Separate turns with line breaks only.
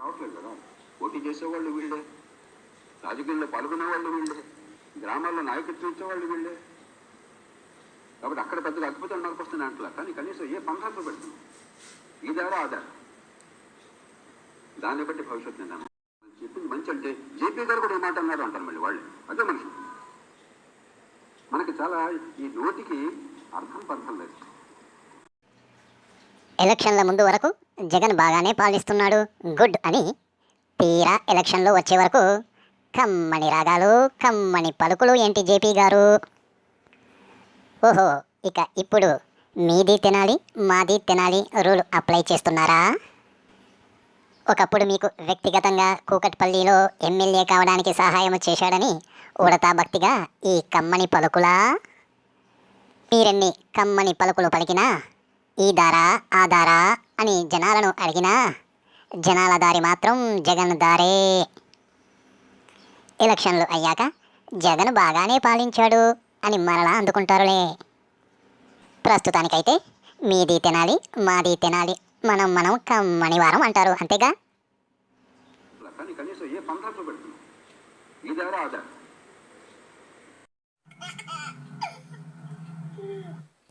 రావట్లేదు కదా. పోటీ చేసేవాళ్ళు వీళ్ళే. రాజకీయాల్లో పాల్గొనే వాళ్ళు. వీళ్ళే గ్రామాల్లో నాయకత్వం ఇచ్చేవాళ్ళు వీళ్ళే. కాబట్టి అక్కడ పెద్దగా అద్భుతం వస్తున్నాయి అంటలా కానీ కనీసం ఏ పంథాతో పెడుతుంది ఆ ఆధార్ దాన్ని బట్టి భవిష్యత్తు నిర్ణయం. చెప్పింది మంచి అంటే జేపీ గారు కూడా ఏ మాట అన్నారు అంటారు మళ్ళీ వాళ్ళు. అదే మనిషి. మనకి చాలా ఈ నోటికి అర్థం పర్థం లేదు.
ఎలక్షన్ల ముందు వరకు జగన్ బాగానే పాలిస్తున్నాడు. గుడ్ అని తీరా ఎలక్షన్లు వచ్చే వరకు కమ్మని రాగాలు కమ్మని పలుకులు ఏంటి జేపీ గారు? ఓహో ఇక ఇప్పుడు మీది తినాలి మాది తినాలి రూల్ అప్లై చేస్తున్నారా? ఒకప్పుడు మీకు వ్యక్తిగతంగా కూకట్పల్లిలో ఎమ్మెల్యే కావడానికి సహాయం చేశాడని ఉడతా భక్తిగా ఈ కమ్మని పలుకులా? మీరెన్ని కమ్మని పలుకులు పలికినా ఈ దారా ఆ దారా అని జనాలను అడిగినా జనాల దారి మాత్రం జగన్ దారే. ఎలక్షన్లు అయ్యాక జగన్ బాగానే పాలించాడు అని మరలా అందుకుంటారులే. ప్రస్తుతానికైతే మీది తినాలి మాది తినాలి మనం మనం కమ్మని వారం అంటారు అంతేగా?
కనీసం ఏ పంథాతో పెడుతుంది ఇదారా ఆధార్